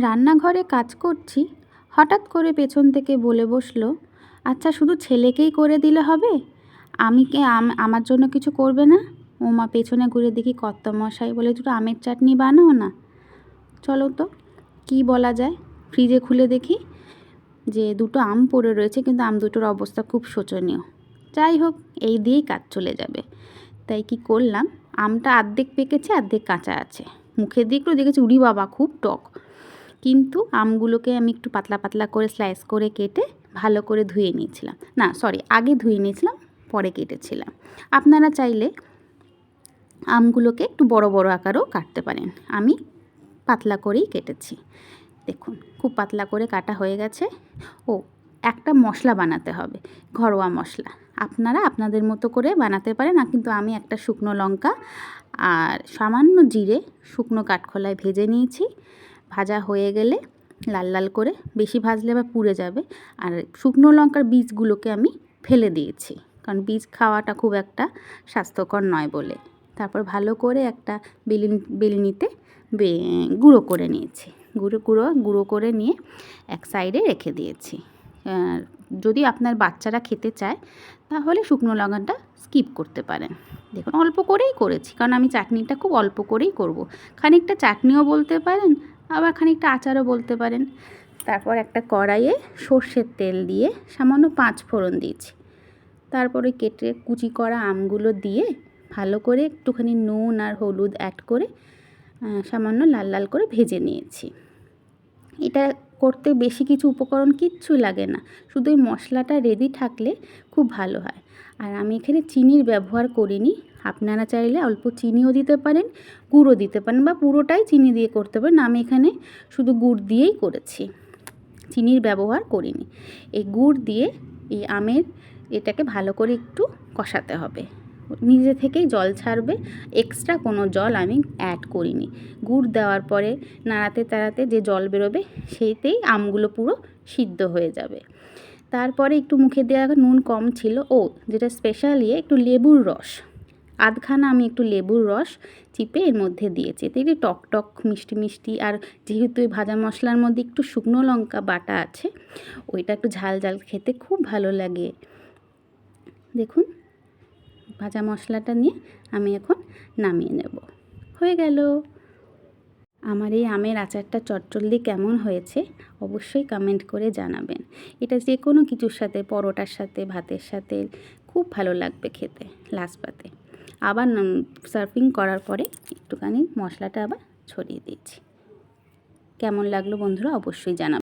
রান্নাঘরে কাজ করছি, হঠাৎ করে পেছন থেকে বলে বসল আচ্ছা শুধু ছেলেকেই করে দিলে হবে? আমি কে, আম- আমার জন্য কিছু করবে না? ও মা পেছনে ঘুরে দেখি কর্তামশাই বলে, দুটো আমের চাটনি বানাও না। চলো তো, কি বলা যায়? ফ্রিজে খুলে দেখি যে দুটো আম পড়ে রয়েছে, কিন্তু আম দুটোর অবস্থা খুব শোচনীয়। যাই হোক, এই দিয়েই কাজ চলে যাবে। তাই কি করলাম, আমটা আর্ধেক পেকেছে, আর্ধেক কাঁচা আছে। মুখে দিয়ে একটু দেখেছি, উড়ি বাবা, খুব টক। কিন্তু আমগুলোকে আমি একটু পাতলা পাতলা করে স্লাইস করে কেটে ভালো করে ধুয়ে নিয়েছিলাম। না সরি আগে ধুয়ে নিয়েছিলাম, পরে কেটেছিলাম। আপনারা চাইলে আমগুলোকে একটু বড় বড় আকারেও কাটতে পারেন। আমি পাতলা করেই কেটেছি। দেখুন, খুব পাতলা করে কাটা হয়ে গেছে। ও, একটা মশলা বানাতে হবে, ঘরোয়া মশলা। আপনারা আপনাদের মতো করে বানাতে পারেন কিন্তু আমি একটা শুকনো লঙ্কা আর সামান্য জিরে শুকনো কাঠখোলায় ভেজে নিয়েছি। ভাজা হয়ে গেলে লাল লাল করে বেশি ভাজলে আবার পুড়ে যাবে। আর শুকনো লঙ্কার বীজগুলোকে আমি ফেলে দিয়েছি। কারণ বীজ খাওয়াটা খুব একটা স্বাস্থ্যকর নয় বলে। তারপর ভালো করে একটা বেলিন, বেলনিতে গুঁড়ো করে নিয়েছি। গুঁড়ো গুঁড়ো গুঁড়ো করে নিয়ে এক সাইডে রেখে দিয়েছি। যদি আপনার বাচ্চারা খেতে চায়, তাহলে শুকনো লঙ্কাটা স্কিপ করতে পারেন। দেখুন, অল্প করেই করেছি। কারণ আমি চাটনিটা খুব অল্প করেই করব। খানিকটা চাটনিও বলতে পারেন আবার খানিকটা আচারও বলতে পারেন। তারপর একটা কড়াইয়ে সর্ষের তেল দিয়ে সামান্য পাঁচ ফোড়ন দিয়েছি। তারপরে কেটে কুচি করা আমগুলো দিয়ে ভালো করে একটুখানি নুন আর হলুদ অ্যাড করে সামান্য লাল লাল করে ভেজে নিয়েছি। এটা করতে বেশি কিছু উপকরণ কিচ্ছু লাগে না, শুধু এই মশলাটা রেডি থাকলে খুব ভালো হয়। আর আমি এখানে চিনির ব্যবহার করিনি আপনারা চাইলে অল্প চিনিও দিতে পারেন, গুঁড়ো দিতে পারেন বা পুরোটাই চিনি দিয়ে করতে পারেন। আমি এখানে শুধু গুড় দিয়েই করেছি। চিনির ব্যবহার করিনি। এই গুড় দিয়ে এই আমের এটাকে ভালো করে একটু কষাতে হবে। নিজে থেকেই জল ছাড়বে। এক্সট্রা কোনো জল আমি অ্যাড করিনি। গুড় দেওয়ার পরে নাড়াতে তাড়াতে যে জল বেরোবে, সেইতেই আমগুলো পুরো সিদ্ধ হয়ে যাবে। তারপরে একটু মুখে দেওয়া নুন কম ছিল। ও, যেটা স্পেশাল ইয়ে একটু লেবুর রস। আধখানা আমি একটু লেবুর রস চিপে এর মধ্যে দিয়েছি। এতে টক টক, মিষ্টি মিষ্টি আর যেহেতু এই ভাজা মশলার মধ্যে একটু শুকনো লঙ্কা বাটা আছে, ওইটা একটু ঝাল ঝাল খেতে খুব ভালো লাগে। দেখুন, ভাজা মশলাটা নিয়ে আমি এখন নামিয়ে নেব। হয়ে গেল। আমার এই আমের আচারটা চটচল্লি কেমন হয়েছে অবশ্যই কমেন্ট করে জানাবেন। এটা যে কোনো কিছুর সাথে, পরোটার সাথে, ভাতের সাথে, খুব ভালো লাগবে খেতে, লাস্ট পাতে আবার সার্ফিং করার পরে একটুখানি মশলাটা আবার ছড়িয়ে দিয়েছি। কেমন লাগল বন্ধুরা অবশ্যই জানাবেন